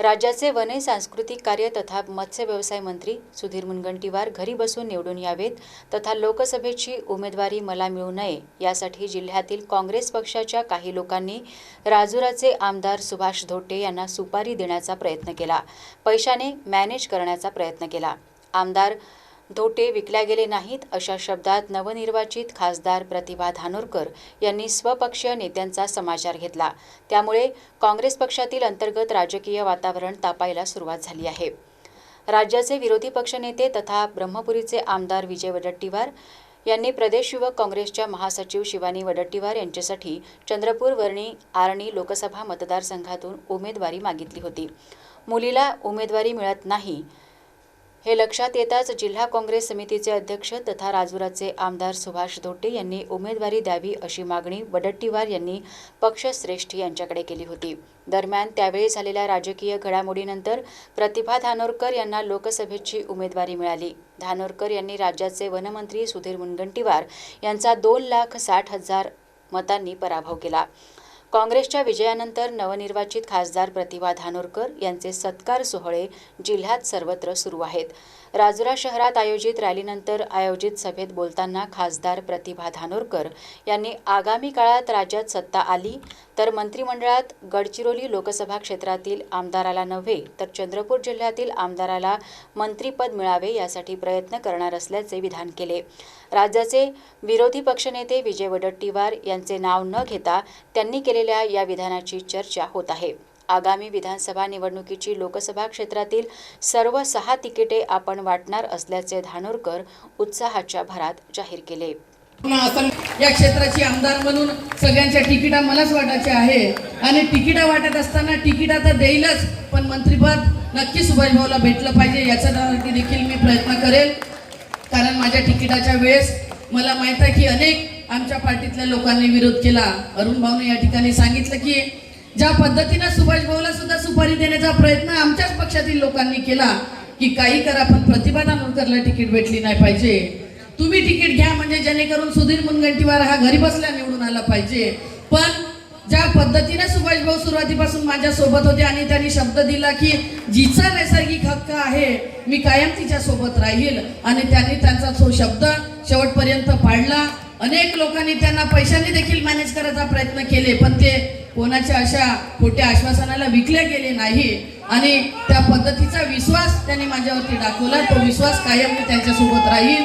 राज्याचे वने सांस्कृतिक कार्य तथा मत्स्य व्यवसाय मंत्री सुधीर मुनगंटीवार घरी बसून निवडून यावेत तथा लोकसभेची उमेदवारी मला मिळू नये यासाठी जिल्ह्यातील काँग्रेस पक्षाच्या काही लोकांनी राजुराचे आमदार सुभाष धोटे यांना सुपारी देण्याचा प्रयत्न केला. पैशाने मॅनेज करण्याचा प्रयत्न केला. आमदार धोटे विकल्या गेले नाहीत अशा शब्दात नवनिर्वाचित खासदार प्रतिभा धानोरकर यांनी स्वपक्षीय नेत्यांचा समाचार घेतला. त्यामुळे काँग्रेस पक्षातील अंतर्गत राजकीय वातावरण तापायला सुरुवात झाली आहे. राज्याचे विरोधी पक्षनेते तथा ब्रह्मपुरीचे आमदार विजय वडट्टीवार यांनी प्रदेश युवक काँग्रेसच्या महासचिव शिवानी वडट्टीवार यांच्यासाठी चंद्रपूर वर्णी आर्णी लोकसभा मतदारसंघातून उमेदवारी मागितली होती. मुलीला उमेदवारी मिळत नाही हे लक्षात येताच जिल्हा काँग्रेस समितीचे अध्यक्ष तथा राजुराचे आमदार सुभाष धोटे यांनी उमेदवारी द्यावी अशी मागणी वडट्टीवार यांनी पक्षश्रेष्ठी यांच्याकडे केली होती. दरम्यान त्यावेळी झालेल्या राजकीय घडामोडीनंतर प्रतिभा धानोरकर यांना लोकसभेची उमेदवारी मिळाली. धानोरकर यांनी राज्याचे वनमंत्री सुधीर मुनगंटीवार यांचा दोन लाख साठ हजार मतांनी पराभव केला. काँग्रेसच्या विजयानंतर नवनिर्वाचित खासदार प्रतिभा धानोरकर यांचे सत्कार सोहळे जिल्ह्यात सर्वत्र सुरू आहेत. राजुरा शहरात आयोजित रॅलीनंतर आयोजित सभेत बोलताना खासदार प्रतिभा धानोरकर यांनी आगामी काळात राज्यात सत्ता आली तर मंत्रिमंडळात गडचिरोली लोकसभा क्षेत्रातील आमदाराला नव्हे तर चंद्रपूर जिल्ह्यातील आमदाराला मंत्रीपद मिळावे यासाठी प्रयत्न करणार असल्याचे विधान केले. राज्याचे विरोधी पक्षनेते विजय वडट्टीवार यांचे नाव न घेता त्यांनी केलेल्या या विधानाची चर्चा होत आहे. आगामी विधानसभा निवडणुकीची लोकसभा क्षेत्रातील सर्व सहा तिकिटे आपण वाटणार असल्याचे धानोरकर उत्साहाच्या भरात जाहीर केले. या क्षेत्राची आमदार म्हणून सगळ्यांच्या तिकिटा मलाच वाटायच्या आहे. आणि तिकिटा वाटत असताना तिकिटा तर देईलच पण मंत्रीपद नक्की सुभाष भाऊला भेटलं पाहिजे याच्यासाठी देखील मी प्रयत्न करेल. कारण माझ्या तिकिटाच्या वेळेस मला माहीत आहे की अनेक आमच्या पार्टीतल्या लोकांनी विरोध केला. अरुण भाऊने या ठिकाणी सांगितलं की ज्या पद्धतीनं सुभाष भाऊला सुद्धा सुपारी देण्याचा प्रयत्न आमच्याच पक्षातील लोकांनी केला की काही करा पण प्रतिभा दानोरकरला तिकीट भेटली नाही पाहिजे. तुम्ही तिकीट घ्या म्हणजे जेणेकरून सुधीर मुनगंटीवार हा घरी बसल्या निवडून आला पाहिजे. पण ज्या पद्धतीने सुभाष भाऊ सुरुवातीपासून माझ्या सोबत होते आणि त्यांनी शब्द दिला की जिचा नैसर्गिक हक्क आहे मी कायम तिच्या सोबत राहील. आणि त्यांनी त्यांचा तो शब्द शेवटपर्यंत पाळला अनेक लोकांनी त्यांना पैशांनी देखील मॅनेज करायचा प्रयत्न केले पण ते कोणाच्या अशा खोट्या आश्वासनाला विकले गेले नाही. आणि त्या पद्धतीचा विश्वास त्यांनी माझ्यावरती दाखवला. तो विश्वास कायम मी त्यांच्यासोबत राहील.